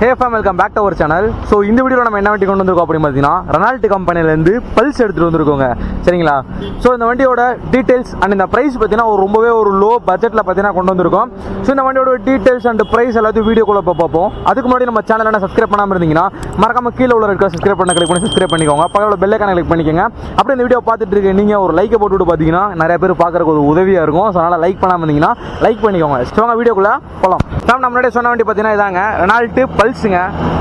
Hey fam welcome back to our channel so இந்த வீடியோவில் நம்ம என்ன வண்டி கொண்டு வந்திருக்கோம் அப்படின்னு பார்த்தீங்கன்னா ரெனால்ட் கம்பெனிலேருந்து பல்ஸ் எடுத்துகிட்டு வந்திருக்கோங்க. சரிங்களா? ஸோ இந்த வண்டியோட டீட்டெயில்ஸ் அண்ட் இந்த ப்ரைஸ் பார்த்தீங்கன்னா ஒரு ரொம்பவே ஒரு லோ பட்ஜெட்டில் பார்த்தீங்கன்னா கொண்டு வந்திருக்கோம். ஸோ இந்த வண்டியோட டீட்டெயில்ஸ் அண்ட் ப்ரைஸ் எல்லாத்தையும் வீடியோக்குள்ள இப்போ பார்ப்போம். அதுக்கு முன்னாடி நம்ம சேனல் என்ன சப்ஸ்கிரைப் பண்ணாமல் இருந்தீங்கன்னா மறக்காம கீழே உள்ள இருக்கிற சப்ஸ்கிரைப் பண்ண கிளிக் பண்ணி சப்ஸ்கிரைப் பண்ணிக்கோங்க. பக்கத்தில் பெல்லைக்கான கிளிக் பண்ணிக்கோங்க. அப்படியே இந்த வீடியோ பார்த்துட்டு இருக்க நீங்கள் ஒரு லைக்கை போட்டுவிட்டு பார்த்தீங்கன்னா நிறைய பேர் பார்க்குறக்கு ஒரு உதவியாக இருக்கும். ஸோ அதனால் லைக் பண்ணாமல் இருந்தீங்கன்னா லைக் பண்ணிக்கோங்க. ஸோ வீடியோக்குள்ளே போகலாம் மேம் நம்ம முன்னாடி சொன்ன வண்டி பார்த்தீங்கன்னா இதாங்க ரெனால்ட்டு பல்ஸுங்க.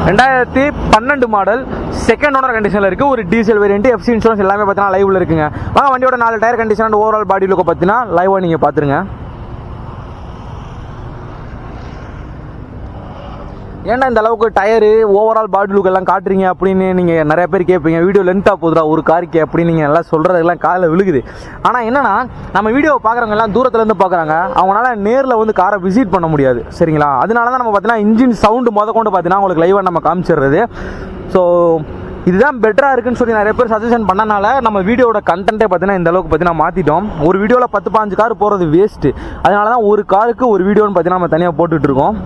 ரெண்டாயிரத்தி பன்னெண்டு மாடல் செகண்ட் ஓனர் கண்டிஷனில் இருக்குது ஒரு டீசல் வேரியன்ட் எஃப்சி இன்சூரன்ஸ் எல்லாமே பார்த்தீங்கன்னா லைவ்ல இருக்குங்க. வாங்க வண்டியோட நாலு tyre condition and overall body லுக்கை பார்த்தீங்கன்னா லைவாக நீங்கள் பார்த்துருங்க ஏன்னா இந்த அளவுக்கு டயரு ஓவரால் பாடி லுக் எல்லாம் காட்டுறீங்க அப்படின்னு நீங்கள் நிறைய பேர் கேட்பீங்க. வீடியோ லென்த்தாக போதுடா ஒரு காருக்கு அப்படின்னு நீங்கள் எல்லாம் சொல்கிறதெல்லாம் காதில் விழுகுது. ஆனால் என்னென்னா நம்ம வீடியோவை பார்க்குறவங்க எல்லாம் தூரத்துலேருந்து பார்க்குறாங்க. அவங்களால நேரில் வந்து காரை விசிட் பண்ண முடியாது. சரிங்களா? அதனால தான் நம்ம பார்த்தீங்கன்னா இன்ஜின் சவுண்டு முத கொண்டு பார்த்தீங்கன்னா உங்களுக்கு லைவாக நம்ம காமிச்சிடுறது. ஸோ இதுதான் பெட்டராக இருக்குன்னு சொல்லி நிறைய பேர் சஜஷன் பண்ணனால நம்ம வீடியோட கண்டென்ட்டே பார்த்தீங்கன்னா இந்த அளவுக்கு பார்த்தீங்கன்னா மாற்றிட்டோம் ஒரு வீடியோவில் பத்து பாஞ்சு கார் போகிறது வேஸ்ட்டு அதனால தான் ஒரு காருக்கு ஒரு வீடியோன்னு பார்த்தீங்கன்னா நம்ம தனியாக போட்டுட்ருக்கோம்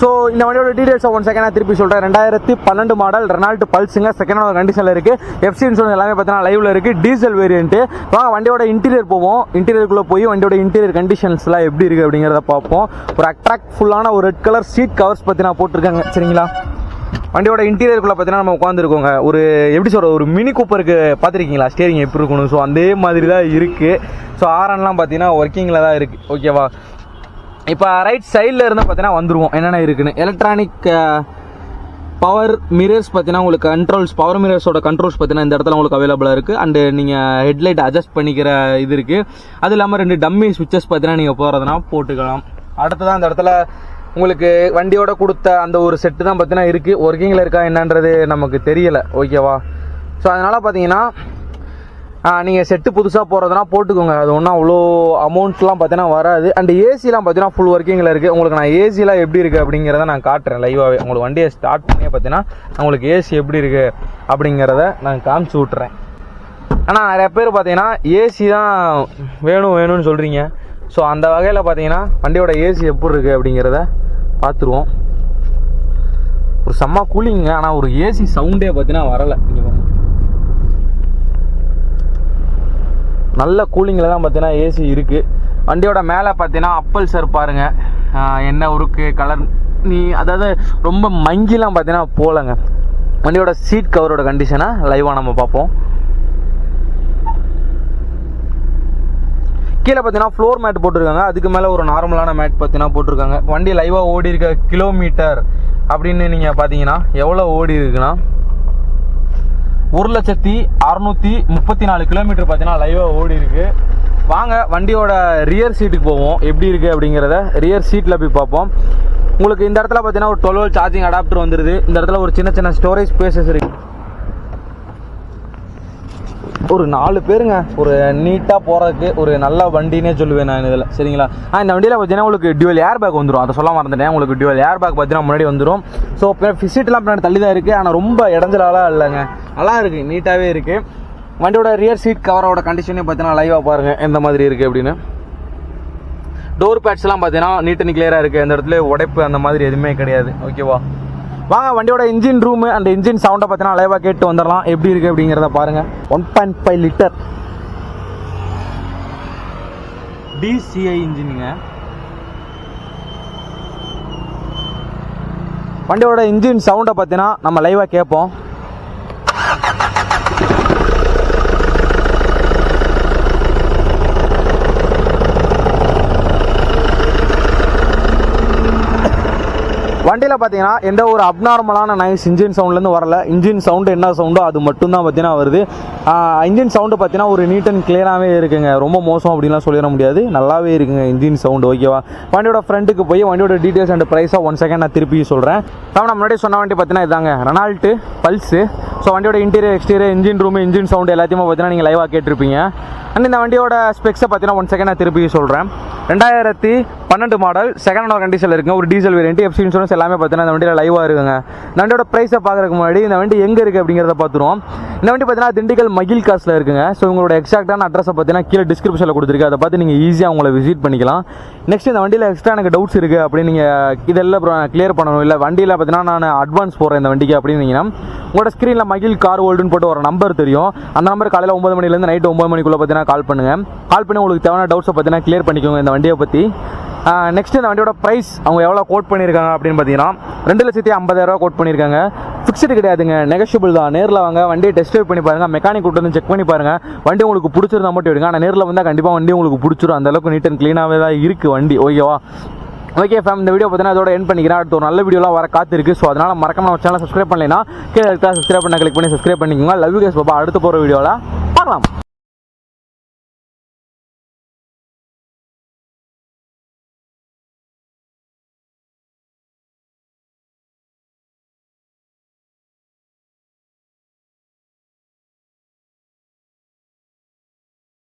ஸோ இந்த வண்டியோட டீடைல்ஸை ஒன் செகண்ட் திருப்பி சொல்கிறேன் ரெண்டாயிரத்தி பன்னெண்டு மாடல் ரெனால்ட் பல்ஸுங்க செகண்ட் ஓனர் கண்டிஷனில் இருக்குது எஃப்சி இன்சூரன்ஸ் எல்லாமே பார்த்தீங்கன்னா லைவில் இருக்குது டீசல் வேரியன்ட்டு வாங்க வண்டியோட இன்டீரியர் போவோம். இன்டீரியருக்குள்ளே போய் வண்டியோட இன்டீரியர் கண்டிஷன்ஸ்லாம் எப்படி இருக்குது அப்படிங்கிறத பார்ப்போம். ஒரு அட்ராக்ட்ஃபுல்லான ஒரு ரெட் கலர் சீட் கவர்ஸ் பற்றி நான் போட்டிருக்காங்க. சரிங்களா? வண்டியோட இன்டீரியருக்குள்ளே பார்த்தீங்கன்னா நம்ம உட்காந்துருக்கோங்க ஒரு எப்படி சொல்கிற ஒரு மினி கூப்பருக்கு பார்த்துருக்கீங்களா? ஸ்டேரிங் எப்படி இருக்கணும் ஸோ அதே மாதிரி தான் இருக்குது ஸோ ஆரன்லாம் பார்த்தீங்கன்னா ஒர்க்கிங்கில் தான் இருக்குது ஓகேவா இப்போ ரைட் சைடில் இருந்து பார்த்தீங்கன்னா வந்துடுவோம் என்னென்ன இருக்குன்னு? எலக்ட்ரானிக் பவர் மிரர்ஸ் பார்த்தீங்கன்னா உங்களுக்கு கண்ட்ரோல்ஸ் பவர் மிரர்ஸோட கண்ட்ரோல்ஸ் பார்த்தீங்கன்னா இந்த இடத்துல உங்களுக்கு அவைலபிளாக இருக்குது அண்டு நீங்கள் ஹெட்லைட் அட்ஜஸ்ட் பண்ணிக்கிற இது இருக்குது அது இல்லாமல் ரெண்டு டம்மி சுவிச்சஸ் பார்த்தீங்கன்னா நீங்கள் போகிறதுனா போட்டுக்கலாம். அடுத்ததான் அந்த இடத்துல உங்களுக்கு வண்டியோட கொடுத்த அந்த ஒரு செட்டு தான் பார்த்தீங்கன்னா இருக்குது ஒர்க்கிங்கில் இருக்கா என்னன்றது நமக்கு தெரியலை. ஓகேவா ஸோ அதனால் பார்த்தீங்கன்னா நீங்கள் செட்டு புதுசாக போகிறதுனா போட்டுக்கோங்க. அது ஒன்றும் அவ்வளோ அமௌண்ட்லாம் பார்த்தீங்கன்னா வராது. அண்ட் ஏசிலாம் பார்த்தீங்கன்னா ஃபுல் ஒர்க்கிங்கில் இருக்குது உங்களுக்கு நான் ஏசிலாம் எப்படி இருக்குது அப்படிங்கிறத நான் காட்டுறேன் லைவாகவே உங்களுக்கு வண்டியை ஸ்டார்ட் பண்ணி பார்த்தீங்கன்னா உங்களுக்கு ஏசி எப்படி இருக்குது அப்படிங்கிறத நான் காமிச்சு விட்றேன் ஆனால் நிறைய பேர் பார்த்தீங்கன்னா ஏசி தான் வேணும் வேணும்னு சொல்கிறீங்க ஸோ அந்த வகையில் பார்த்தீங்கன்னா வண்டியோட ஏசி எப்படி இருக்குது அப்படிங்கிறத பார்த்துருவோம் ஒரு செம்ம கூலிங்க ஆனால் ஒரு ஏசி சவுண்டே பார்த்தீங்கன்னா வரலை இங்கே பாருங்க நல்ல கூலிங்கில் தான் பார்த்தீங்கன்னா ஏசி இருக்குது வண்டியோட மேலே பார்த்தீங்கன்னா அப்பல் சார் பாருங்கள் என்ன உருக்கு கலர் நீ அதாவது ரொம்ப மங்கிலாம் பார்த்தீங்கன்னா போகலங்க. வண்டியோட சீட் கவரோட கண்டிஷனை லைவாக நம்ம பார்ப்போம். கீழே பார்த்தீங்கன்னா ஃப்ளோர் மேட் போட்டிருக்காங்க. அதுக்கு மேலே ஒரு நார்மலான மேட் பார்த்தீங்கன்னா போட்டிருக்காங்க. வண்டி லைவாக ஓடி இருக்க கிலோமீட்டர் அப்படின்னு நீங்கள் பார்த்தீங்கன்னா எவ்வளோ ஓடி இருக்குன்னா ஒரு லட்சத்தி அறுநூத்தி முப்பத்தி நாலு கிலோமீட்டர் பார்த்தீங்கன்னா லைவாக ஓடி இருக்கு. வாங்க வண்டியோட ரியர் சீட்டுக்கு போவோம். எப்படி இருக்கு அப்படிங்கிறத ரியர் சீட்டில் போய் பார்ப்போம். உங்களுக்கு இந்த இடத்துல பார்த்தீங்கன்னா ஒரு டுவெல் சார்ஜிங் அடாப்டர் வந்துருது. இந்த இடத்துல ஒரு சின்ன சின்ன ஸ்டோரேஜ் ஸ்பேசஸ் இருக்கு. ஒரு நாலு பேருங்க. ஒரு நீட்டாக போகிறதுக்கு ஒரு நல்ல வண்டினே சொல்லுவேன் நான் இதில். சரிங்களா? ஆ இந்த வண்டியில் பார்த்தீங்கன்னா உங்களுக்கு டியூவல் ஏர் பேக் வந்துடும் அதை சொல்ல மறந்துட்டேன். உங்களுக்கு டியூவல் ஏர் பேக் பார்த்தீங்கன்னா முன்னாடி வந்துடும் ஸோ ஃபிசிட்லாம் பின்னாடி தள்ளி தான் இருக்குது ஆனால் ரொம்ப இடைஞ்சலாலாம் இல்லைங்க. நல்லா இருக்குது நீட்டாகவே இருக்குது வண்டியோட ரியர் சீட் கவரோட கண்டிஷனே பார்த்தீங்கன்னா லைவாக பாருங்கள் எந்த மாதிரி இருக்குது அப்படின்னு. டோர் பேட்ஸ்லாம் பார்த்தீங்கன்னா நீட் அண்ட் கிளியராக இருக்குது அந்த இடத்துல உடைப்பு அந்த மாதிரி எதுவுமே கிடையாது. ஓகேவா வாங்க வண்டியோட இன்ஜின் ரூம் அந்த இன்ஜின் சவுண்டை பார்த்தீங்கன்னா லைவாக கேட்டு வந்துடலாம். எப்படி இருக்குது அப்படிங்கிறத பாருங்கள் one point five litre DCI இன்ஜினுங்க வண்டியோட இன்ஜின் சவுண்டை பார்த்தீங்கன்னா நம்ம லைவாக கேட்போம். வண்டியில் பார்த்தீங்கன்னா எந்த ஒரு அப்நார்மலான நைஸ் இன்ஜின் சவுண்ட்லேருந்து வரல. இன்ஜின் சவுண்டு என்ன சவுண்டோ அது மட்டும்தான் பார்த்தீங்கன்னா வருது. இன்ஜின் சவுண்டு பார்த்தீங்கன்னா ஒரு நீட் அண்ட் கிளியராகவே இருக்குங்க. ரொம்ப மோசம் அப்படின்லாம் சொல்லிட முடியாது. நல்லாவே இருக்குங்க இன்ஜின் சவுண்டு ஓகேவா வண்டியோட ஃப்ரண்ட்டுக்கு போய் வண்டியோட டீட்டெயில்ஸ் அண்ட் ப்ரைஸாக ஒன் செகண்ட் நான் திருப்பி சொல்கிறேன் நான் முன்னாடி சொன்ன வண்டி பார்த்தீங்கன்னா இதாங்க. ரெனால்ட்டு பல்ஸு ஸோ வண்டியோட interior exterior engine room engine sound எல்லாத்தையுமே பார்த்தீங்கன்னா நீங்கள் லைவாக கேட்டிருப்பீங்க. அண்ட் இந்த வண்டியோட ஸ்பெக்ஸை பார்த்தீங்கன்னா ஒன் செகண்ட் நான் திருப்பி சொல்கிறேன் ரெண்டாயிரத்தி பன்னெண்டு மாடல் செகண்ட் ஓனர் கண்டிஷனில் இருக்குங்க. ஒரு டீசல் வேரியன்ட் எஃப்சி இன்சூரன்ஸ் எல்லாமே பார்த்தீங்கன்னா இந்த வண்டியில் லைவாக இருக்குங்க. இந்த வண்டியோட ப்ரைஸை பார்க்குறக்கு முன்னாடி இந்த வண்டி எங்கே இருக்குது அப்படிங்கிறத பார்த்துருவோம். இந்த வண்டி பார்த்தீங்கன்னா திண்டுக்கல் மகில் காசில் இருக்குங்க. ஸோ உங்களோட எக்ஸாக்டான அட்ரஸை பார்த்தீங்கன்னா கீழே டிஸ்கிரிப்ஷனில் கொடுத்துருக்கு. அதை பார்த்து நீங்கள் ஈஸியாக உங்களை விசிட் பண்ணிக்கலாம். நெக்ஸ்ட் இந்த வண்டியில் எக்ஸ்ட்ரா எனக்கு டவுட்ஸ் இருக்குது அப்படின்னு நீங்கள் இதெல்லாம் கிளியர் பண்ணணும். இல்லை வண்டியில் பார்த்தீங்கன்னா நான் அட்வான்ஸ் போடுறேன் இந்த வண்டிக்கு அப்படின்னீங்கன்னா உங்களோட ஸ்க்ரீனில் மகில் கார் ஓல்டுன்னு போட்டு ஒரு நம்பர் தெரியும். அந்த நம்பர் காலையில் ஒம்பது மணிலேருந்து நைட்டு ஒம்பது மணிக்குள்ளே பார்த்தீங்கன்னா கால் பண்ணுங்கள் கால் பண்ணி உங்களுக்கு தேவையான டவுட்ஸை பார்த்தீங்கன்னா கிளியர் பண்ணிக்கோங்க இந்த வண்டியை பற்றி நெக்ஸ்ட் இந்த வண்டியோட ப்ரைஸ் அவங்க எவ்வளோ கோட் பண்ணியிருக்காங்க அப்படின்னு பார்த்தீங்கன்னா ரெண்டு லட்சத்தி ஐம்பதாயிரரூவா கோட் பண்ணியிருக்காங்க ஃபிக்ஸ்டு கிடையாதுங்க நெகஷியபிள் தான். நேரில் வாங்க வண்டியை டெஸ்ட் ட்ரைவ் பண்ணி பாருங்கள் மெக்கானிக் கூட்டு வந்து செக் பண்ணி பாருங்கள் வண்டி உங்களுக்கு பிடிச்சிருந்தா மட்டும் எடுங்க. ஆனால் நேரில் வந்தால் கண்டிப்பாக வண்டி உங்களுக்கு பிடிச்சிரும். அந்த அளவுக்கு நீட் அண்ட் க்ளீனாகவே தான் இருக்குது வண்டி. ஓகேவா ஓகே ஃபேம் இந்த வீடியோ பார்த்தீங்கன்னா அதோட என் பண்ணிக்கிறேன். அடுத்து ஒரு நல்ல வீடியோலாம் வர காத்திருக்கு. ஸோ அதனால் மறக்காம நம்ம சேனல் சப்ஸ்கிரைப் பண்ணலைன்னா கீழே இருக்கா சப்ஸ்கிரைப் பண்ண கிளிக் பண்ணி சப்ஸ்கிரைப் பண்ணிக்கோங்க. லவ் கேஸ் பாப்பா அடுத்து போகிற வீடியோவில் பார்க்கலாம்.